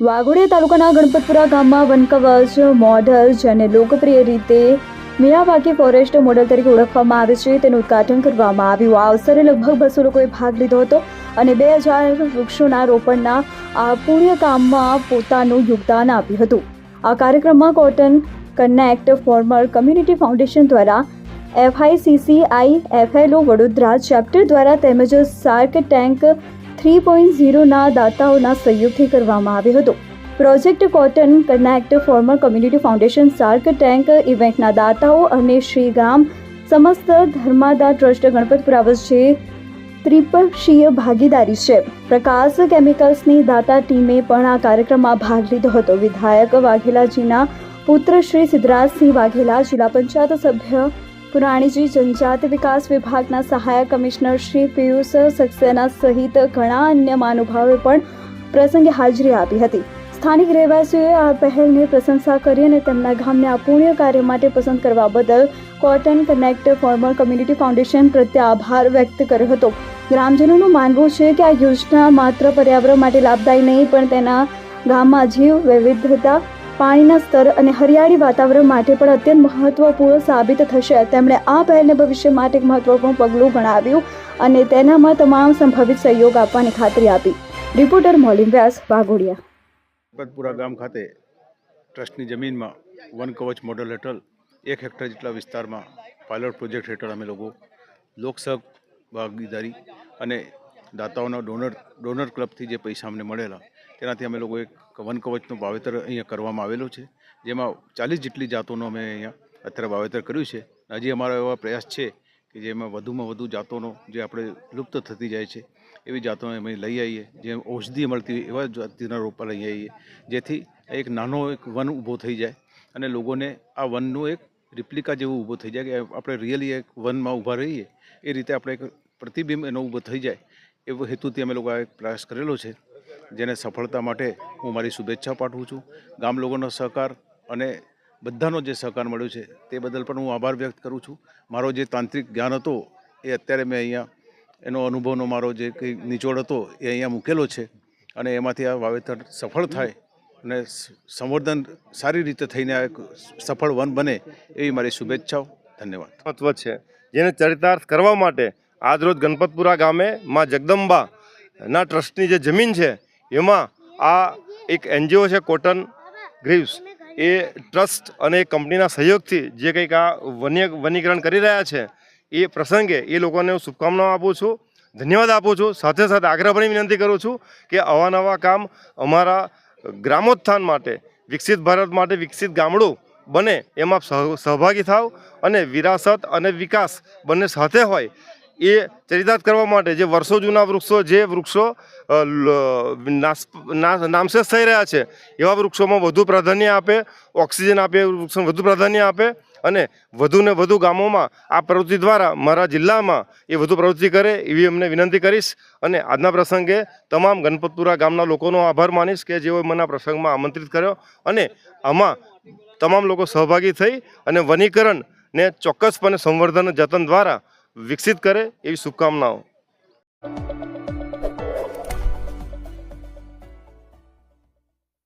વાઘોડિયા તાલુકાના ગણપતપુરા ગામમાં વનકવચ મોડલ જેને લોકપ્રિય રીતે મિયાવાકી ફોરેસ્ટ મોડલ તરીકે ઓળખવામાં આવે છે, તેનું ઉદઘાટન કરવામાં આવ્યું. આ અવસરે લગભગ બસો લોકોએ ભાગ લીધો હતો અને બે હજાર વૃક્ષોના રોપણના આ પુણ્ય કામમાં પોતાનું યોગદાન આપ્યું હતું. આ કાર્યક્રમમાં Cotton Connect Farmer Community Foundation દ્વારા એફઆઈસીસીઆઈ, એફએલઓ વડોદરા ચેપ્ટર દ્વારા તેમજ સાર્ક ટેન્ક થ્રી પોઈન્ટ ઝીરોના દાતાઓના સહયોગથી કરવામાં આવ્યો હતો. Project Cotton Connect Farmer Community Foundation Shark Tank ઇવેન્ટના દાતાઓ અને શ્રી ગામ સમસ્ત ધર્માદા ટ્રસ્ટ ગણપતપુરા વચ્ચે ત્રિપક્ષીય ભાગીદારી છે. પ્રકાશ કેમિકલ્સની દાતા ટીમે પણ આ કાર્યક્રમમાં ભાગ લીધો હતો. વિધાયક વાઘેલાજીના પુત્ર શ્રી સિદ્ધરાજસિંહ વાઘેલા જિલ્લા પંચાયત સભ્ય પુરાણીજી જનજાતિ વિકાસ વિભાગના સહાયક કમિશનર શ્રી પિયુષ સક્સેના સહિત ઘણા અન્ય મહાનુભાવે પણ પ્રસંગે હાજરી આપી હતી. સ્થાનિક રહેવાસીઓએ આ પહેલની પ્રશંસા કરી અને તેમના ગામને આ કાર્ય માટે પસંદ કરવા બદલ Cotton Connect Farmer Community Foundation પ્રત્યે આભાર વ્યક્ત કર્યો હતો. ગ્રામજનોનું માનવું છે કે આ યોજના માત્ર પર્યાવરણ માટે લાભદાયી નહીં, પણ તેના ગામમાં જીવ વૈવિધ્યતા પાણીના સ્તર અને હરિયાળી વાતાવરણ માટે પણ અત્યંત મહત્વપૂર્ણ સાબિત થશે. તેમણે આ પહેલને ભવિષ્ય માટે એક મહત્વપૂર્ણ પગલું ગણાવ્યું અને તેનામાં તમામ સંભવિત સહયોગ આપવાની ખાતરી આપી. રિપોર્ટર મોલિન વ્યાસ, વાઘોડિયા. ગણપતપુરા ગામ ખાતે ટ્રસ્ટની જમીનમાં વન કવચ મોડલ હેઠળ એક હેક્ટર જેટલા વિસ્તારમાં પાયલોટ પ્રોજેક્ટ હેઠળ અમે લોકો લોકસહક ભાગીદારી અને દાતાઓના ડોનર ડોનર ક્લબથી જે પૈસા અમને મળેલા તેનાથી અમે લોકો એક વન કવચનું વાવેતર અહીંયા કરવામાં આવેલું છે, જેમાં ચાલીસ જેટલી જાતોનું અમે અહીંયા અત્યારે વાવેતર કર્યું છે. હજી અમારો એવા પ્રયાસ છે કે જેમાં વધુમાં વધુ જાતોનો જે આપણે લુપ્ત થતી જાય છે, એવી જાતોને અમે લઈ આવીએ, જે ઔષધિ મળતી એવા જાતિના રોપા લઈ આવીએ, જેથી એક નાનો એક વન ઊભો થઈ જાય અને લોકોને આ વનનું એક રિપ્લિકા જેવું ઊભો થઈ જાય કે આપણે રિયલી એક વનમાં ઊભા રહીએ, એ રીતે આપણે એક પ્રતિબિંબ એનો ઊભો થઈ જાય, એવો હેતુથી અમે લોકો આ એક પ્રયાસ કરેલો છે. જેને સફળતા માટે હું મારી શુભેચ્છા પાઠવું છું. ગામ લોકોનો સહકાર અને બધાનો જે સહકાર મળ્યો છે તે બદલ પણ હું આભાર વ્યક્ત કરું છું. મારો જે તાંત્રિક જ્ઞાન હતો એ અત્યારે મેં અહીંયા એનો અનુભવનો મારો જે કંઈ નિચોડ હતો એ અહીંયા મૂકેલો છે અને એમાંથી આ વાવેતર સફળ થાય અને સંવર્ધન સારી રીતે થઈને આ એક સફળ વન બને એવી મારી શુભેચ્છાઓ. ધન્યવાદ. મહત્વ છે. જેને ચરિતાર્થ કરવા માટે આજરોજ ગણપતપુરા ગામે માં જગદંબા ના ટ્રસ્ટની જે જમીન છે એમાં આ એક એનજીઓ છે, કોટન ગ્રીવ્સ. એ ટ્રસ્ટ અને કંપનીના સહયોગથી જે કંઈક આ વન્ય વનીકરણ કરી રહ્યા છે, એ પ્રસંગે એ લોકોને હું શુભકામનાઓ આપું છું, ધન્યવાદ આપું છું. સાથે સાથે આગ્રહભરી વિનંતી કરું છું કે અવાનવા કામ અમારા ગ્રામોત્થાન માટે, વિકસિત ભારત માટે વિકસિત ગામડું બને, એમાં સહ- સહભાગી થાવ અને વિરાસત અને વિકાસ બંને સાથે હોય એ ચરિતાર્થ કરવા માટે જે વર્ષો જૂના વૃક્ષો, જે વૃક્ષો નામશેષ થઈ રહ્યા છે, એવા વૃક્ષોમાં વધુ પ્રાધાન્ય આપે, ઓક્સિજન આપે, એ વૃક્ષોને વધુ પ્રાધાન્ય આપે અને વધુને વધુ ગામોમાં આ પ્રવૃત્તિ દ્વારા મારા જિલ્લામાં એ વધુ પ્રવૃત્તિ કરે એવી અમને વિનંતી કરીશ અને આજના પ્રસંગે તમામ ગણપતપુરા ગામના લોકોનો આભાર માનીશ કે જેઓએ મને પ્રસંગમાં આમંત્રિત કર્યો અને આમાં તમામ લોકો સહભાગી થઈ અને વનીકરણને ચોક્કસપણે સંવર્ધન જતન દ્વારા વિકસિત કરે એવી શુભકામનાઓ.